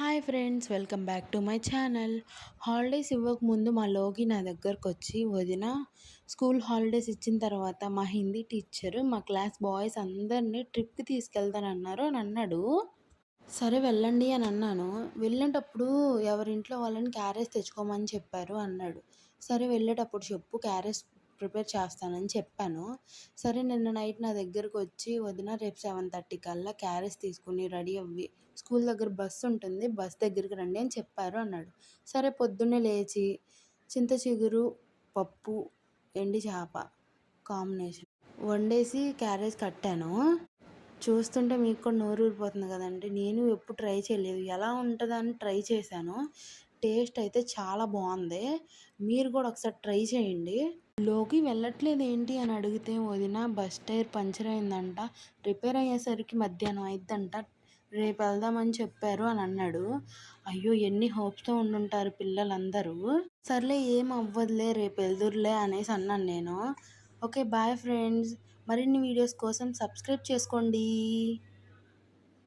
Hi friends welcome back to my channel. Holidays ఇవ్వకముందు మా లోకి నా దగ్గరకు వచ్చి వదిన స్కూల్ హాలిడేస్ ఇచ్చిన తర్వాత మా హిందీ టీచర్ మా క్లాస్ బాయ్స్ అందరినీ ట్రిప్కి తీసుకెళ్తానన్నారు అని అన్నాడు. సరే వెళ్ళండి అని అన్నాను. వెళ్ళేటప్పుడు ఎవరింట్లో వాళ్ళని క్యారేజ్ తెచ్చుకోమని చెప్పారు అన్నాడు. సరే వెళ్ళేటప్పుడు చెప్పు క్యారేజ్ ప్రిపేర్ చేస్తానని చెప్పాను. సరే నిన్న నైట్ నా దగ్గరకు వచ్చి వదిన రేపు సెవెన్ థర్టీ కల్లా క్యారేజ్ తీసుకుని రెడీ అవ్వి స్కూల్ దగ్గర బస్సు ఉంటుంది బస్ దగ్గరికి రండి అని చెప్పారు అన్నాడు. సరే పొద్దున్నే లేచి చింత చిగురు పప్పు ఎండి చేప కాంబినేషన్ వండేసి క్యారేజ్ కట్టాను. చూస్తుంటే మీకు కూడా నోరు ఊరిపోతుంది కదండి. నేను ఎప్పుడు ట్రై చేయలేదు. ఎలా ఉంటుందని ట్రై చేశాను. టేస్ట్ అయితే చాలా బాగుంది మీరు కూడా ఒకసారి ట్రై చేయండి. లోకి వెళ్ళట్లేదు ఏంటి అని అడిగితే వదిన బస్ టైర్ పంచర్ అయిందంట. రిపేర్ అయ్యేసరికి మధ్యాహ్నం అయిద్దంట. రేపు వెళ్దామని చెప్పారు అని అన్నాడు. అయ్యో ఎన్ని హోప్స్తో ఉండుంటారు పిల్లలందరూ. సర్లే ఏం అవ్వదులే రేపు వెళ్దురులే అనేసి అన్నాను నేను. Okay bye friends. మరిన్ని వీడియోస్ కోసం సబ్స్క్రైబ్ చేసుకోండి.